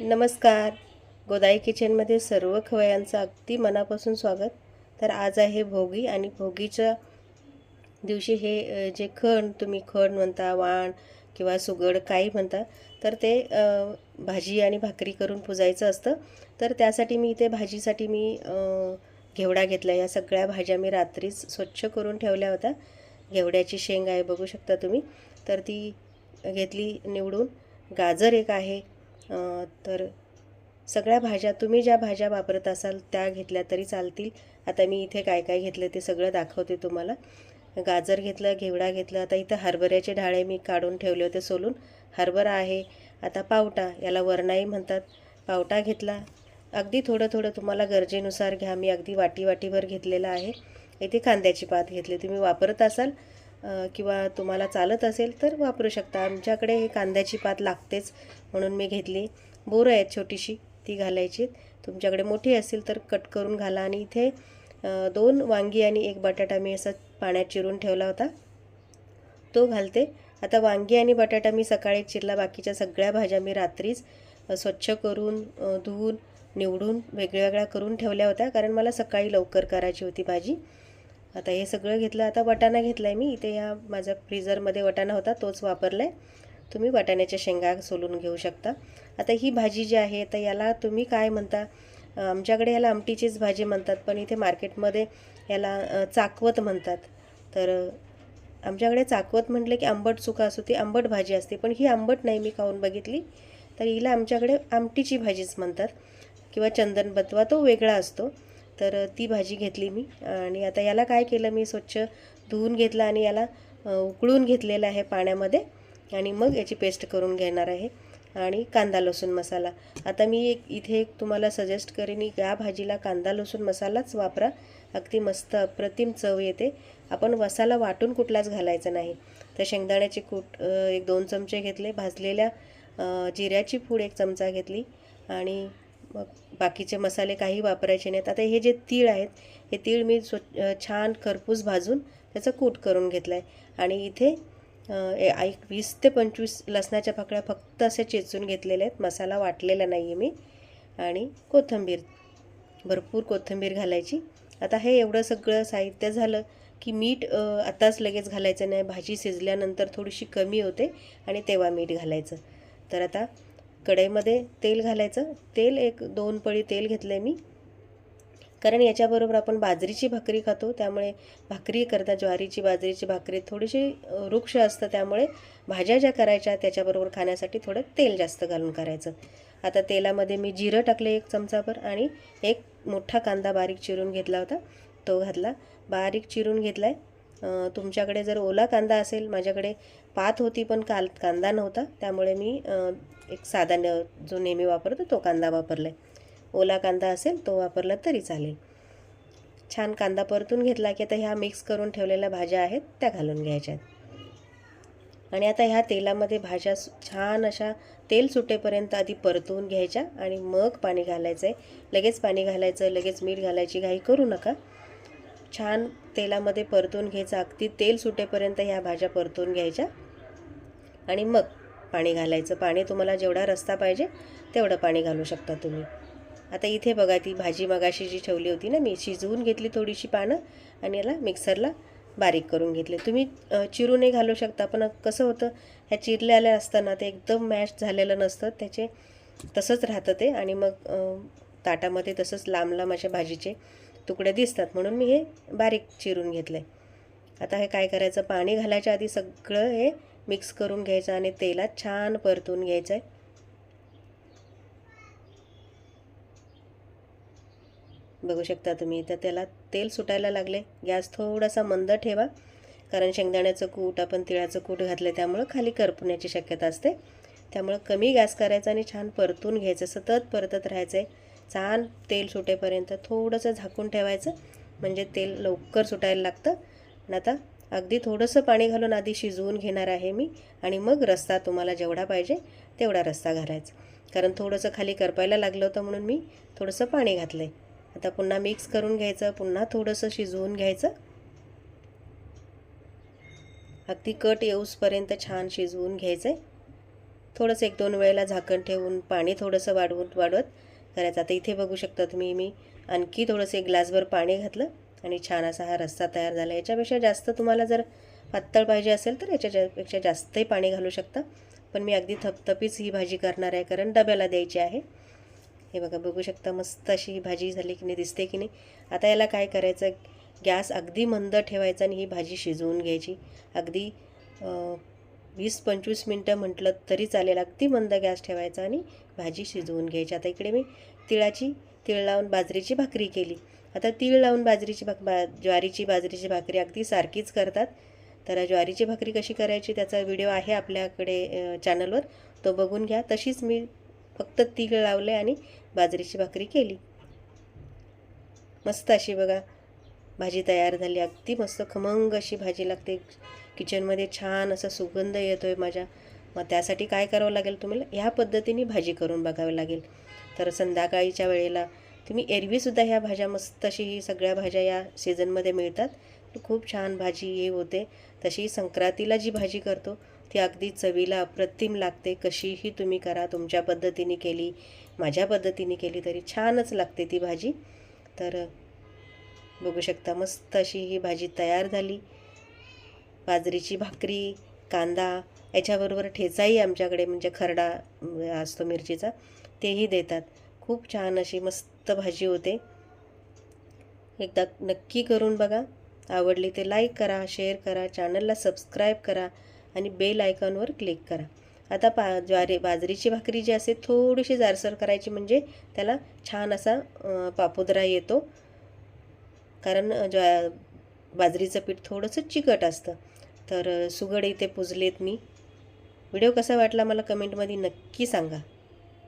नमस्कार. गोदाई किचनमध्ये सर्व खवयांचं अगदी मनापासून स्वागत. तर आज आहे भोगी आणि भोगीच्या दिवशी हे जे खण तुम्ही खण म्हणता वाण किंवा सुगड काही म्हणता तर ते भाजी आणि भाकरी करून पुजायचं असतं. तर त्यासाठी मी इथे भाजीसाठी मी घेवडा घेतला. या सगळ्या भाज्या मी रात्रीच स्वच्छ करून ठेवल्या होत्या. घेवड्याची शेंग आहे बघू शकता तुम्ही. तर ती घेतली निवडून. गाजर एक आहे तर सगळ्या भाज्या तुम्ही ज्या भाज्या वापरत असाल त्या घेतल्या तरी चालतील. आता मी इथे काय काय घेतलं ते सगळं दाखवते तुम्हाला. गाजर घेतलं घेवडा घेतलं. आता इथं हरभऱ्याचे ढाळे मी काढून ठेवले होते सोलून. हरभरा आहे. आता पावटा याला वरणाई म्हणतात. पावटा घेतला. अगदी थोडं थोडं तुम्हाला गरजेनुसार घ्या. मी अगदी वाटी वाटीभर घेतलेलं आहे. इथे कांद्याची पात घेतली. तुम्ही वापरत असाल किंवा तुम्हाला चालत असेल तर वापरू शकता. आमच्याकडे हे कांद्याची पात लागतेच म्हणून मी घेतली. बोरं आहेत छोटीशी ती घालायची तुमच्याकडे मोठी असेल तर कट करून घाला आणि इथे दोन वांगी आणि एक बटाटा मी असं पाण्यात चिरून ठेवला होता. तो घालते. आता वांगी आणि बटाटा मी सकाळी चिरला. बाकीच्या सगळ्या भाज्या मी रात्रीच स्वच्छ करून धुवून निवडून वेगळ्या वेगळ्या करून ठेवल्या होत्या. कारण मला सकाळी लवकर करायची होती भाजी. आता हे सगळं घेतलं आता वाटाणा घेतला आहे मी. इथे या माझ्या फ्रीझरमध्ये वाटाणा होता तोच वापरला आहे तुम्ही वाटाण्याच्या शेंगा सोलून घेऊ शकता. आता ही भाजी जी आहे तर याला तुम्ही काय म्हणता? आमच्याकडे याला आमटीचीच भाजी म्हणतात पण इथे मार्केटमध्ये याला चाकवत म्हणतात. तर आमच्याकडे चाकवत म्हटलं की आंबट चुका असो ती आंबट भाजी असते. पण ही आंबट नाही मी खाऊन बघितली. तर हिला आमच्याकडे आमटीची भाजीच म्हणतात. किंवा चंदन बतवा तो वेगळा असतो. तर ती भाजी घेतली मी. आणि आता याला काय केलं मी स्वच्छ धुवून घेतलं आणि याला उकळून घेतलेलं आहे पाण्यामध्ये. आणि मग याची पेस्ट करून घेणार आहे. आणि कांदा लसूण मसाला. आता मी एक इथे एक तुम्हाला सजेस्ट करेन या भाजीला कांदा लसूण मसालाच वापरा. अगदी मस्त अप्रतिम चव येते. आपण मसाला वाटून कुठलाच घालायचा नाही. तर शेंगदाण्याचे कूट एक दोन चमचे घेतले. भाजलेल्या जिऱ्याची पूड एक चमचा घेतली. आणि मग बाकीचे मसाले काही वापरायचे नाहीत. आता हे जे तीळ आहेत हे तीळ मी स्व छान खरपूस भाजून त्याचं कूट करून घेतलं आहे आणि इथे ए- एक वीस ते पंचवीस लसणाच्या पाकळ्या फक्त असे चेचून घेतलेल्या आहेत. मसाला वाटलेला नाही आहे मी. आणि कोथिंबीर भरपूर कोथिंबीर घालायची. आता हे एवढं सगळं साहित्य झालं की मीठ आताच लगेच घालायचं नाही. भाजी शिजल्यानंतर थोडीशी कमी होते आणि तेव्हा मीठ घालायचं. तर आता कढईमध्ये तेल घालायचं. तेल एक दोन पळी तेल घेतलं आहे मी. कारण याच्याबरोबर आपण बाजरीची भाकरी खातो त्यामुळे भाकरी करता ज्वारीची बाजरीची भाकरी थोडीशी वृक्ष असतं त्यामुळे भाज्या ज्या करायच्या त्याच्याबरोबर खाण्यासाठी थोडं तेल जास्त घालून करायचं. आता तेलामध्ये मी जिरं टाकले एक चमचाभर आणि एक मोठा कांदा बारीक चिरून घेतला होता. तो घातला. बारीक चिरून घेतला आहे तुमच्याकडे जर ओला कांदा असेल माझ्याकडे पात होती पण काल कांदा नव्हता त्यामुळे मी एक साधा न जो नेहमी वापरतो तो कांदा वापरला आहे ओला कांदा असेल तो वापरला तरी चालेल. छान कांदा परतून घेतला की आता ह्या मिक्स करून ठेवलेल्या भाज्या आहेत त्या घालून घ्यायच्या आहेत. आणि आता ह्या तेलामध्ये भाज्या सु- छान अशा तेल सुटेपर्यंत आधी परतवून घ्यायच्या आणि मग पाणी घालायचं आहे लगेच पाणी घालायचं लगेच मीठ घालायची घाई करू नका. छान तेलामध्ये परतून घ्यायचं. अगदी तेल सुटेपर्यंत ह्या भाज्या परतून घ्यायच्या. आणि मग पाणी घालायचं. पाणी तुम्हाला जेवढा रस्ता पाहिजे तेवढं पाणी घालू शकता तुम्ही. आता इथे बघा ती भाजी मगाशी जी ठेवली होती ना मी शिजवून घेतली थोडीशी पानं आणि याला मिक्सरला बारीक करून घेतले. तुम्ही चिरूनही घालू शकता पण कसं होतं ह्या चिरलेल्या असताना ते एकदम मॅश झालेलं नसतं. त्याचे तसंच राहतं ते. आणि मग ताटामध्ये तसंच लांब लांब अशा भाजीचे तुकडे दिसतात म्हणून मी हे बारीक चिरून घेतलं आहे आता हे काय करायचं? पाणी घालायच्या आधी सगळं हे मिक्स करून घ्यायचं आणि तेलात छान परतून घ्यायचं आहे बघू शकता तुम्ही तर त्याला तेल सुटायला लागले गॅस थोडासा मंद ठेवा कारण शेंगदाण्याचं कूट आपण तिळाचं कूट घातलं त्यामुळं खाली करपण्याची शक्यता असते. त्यामुळं कमी गॅस करायचा आणि छान परतून घ्यायचं सतत परतत राहायचं आहे छान तेल सुटेपर्यंत थोडंसं झाकून ठेवायचं. म्हणजे तेल लवकर सुटायला लागतं. आणि आता अगदी थोडंसं पाणी घालून आधी शिजवून घेणार आहे मी. आणि मग रस्ता तुम्हाला जेवढा पाहिजे तेवढा रस्ता घालायचा. कारण थोडंसं खाली करपायला लागलं होतं म्हणून मी थोडंसं पाणी घातलं आहे आता पुन्हा मिक्स करून घ्यायचं पुन्हा थोडंसं शिजवून घ्यायचं. अगदी कट येऊसपर्यंत छान शिजवून घ्यायचं आहे थोडंसं एक दोन वेळेला झाकण ठेवून पाणी थोडंसं वाढवून वाढवत करायचं. आता इथे बघू शकता तुम्ही मी आणखी थोडंसं एक ग्लासभर पाणी घातलं आणि छान असा हा रस्सा तयार झाला. याच्यापेक्षा जास्त तुम्हाला जर पातळ पाहिजे असेल तर याच्यापेक्षा जास्तही पाणी घालू शकता. पण मी अगदी थपथपीच ही भाजी करणार आहे कारण डब्याला द्यायची आहे. हे बघा बघू शकता मस्त अशी ही भाजी झाली की नाही दिसते की नाही. आता याला काय करायचं? गॅस अगदी मंद ठेवायचा आणि ही भाजी शिजवून घ्यायची. अगदी वीस पंचवीस मिनटं म्हटलं तरी चालेल. अगदी मंद गॅस ठेवायचा आणि भाजी शिजवून घ्यायची. आता इकडे मी तिळाची तिळ लावून बाजरीची भाकरी केली. आता तीळ लावून बाजरीची भाक बा ज्वारीची बाजरीची भाकरी अगदी सारखीच करतात. तर ज्वारीची भाकरी कशी करायची त्याचा व्हिडिओ आहे आपल्याकडे चॅनलवर. तो बघून घ्या. तशीच मी फक्त तीळ लावले आणि बाजरीची भाकरी केली. मस्त अशी बघा भाजी तयार झाली. अगदी मस्त खमंग अशी भाजी लागते. किचनमध्ये छान असा सुगंध येतो आहे माझ्या. मग त्यासाठी काय करावं लागेल तुम्हाला? ह्या पद्धतीने भाजी करून बघावी लागेल. तर संध्याकाळीच्या वेळेला तुम्ही एरवीसुद्धा ह्या भाज्या मस्त अशी ही सगळ्या भाज्या या सीझनमध्ये मिळतात. खूप छान भाजी हे होते. तशी संक्रांतीला जी भाजी करतो ती अगदी चवीला अप्रतिम लागते. कशीही तुम्ही करा तुमच्या पद्धतीने केली माझ्या पद्धतीने केली तरी छानच लागते ती भाजी. तर बघू शकता मस्त अशी ही भाजी तयार झाली. बाजरीची भाकरी कांदा याच्याबरोबर ठेचाही आमच्याकडे म्हणजे खरडा असतो मिरचीचा तेही देतात. खूप छान अशी मस्त भाजी होते. एकदा नक्की करून बघा. आवडली ते लाईक करा शेअर करा चॅनलला सबस्क्राईब करा आणि बेल आयकॉनवर क्लिक करा. आता पा ज्वारी बाजरीची भाकरी जी असते थोडीशी जारसर करायची म्हणजे त्याला छान असा पापुद्रा येतो. कारण ज्वा बाजरीचं पीठ थोडंसं चिकट असतं. तर सुगड इथे पुजलेत मी. व्हिडिओ कसा वाटला मला कमेंटमध्ये नक्की सांगा.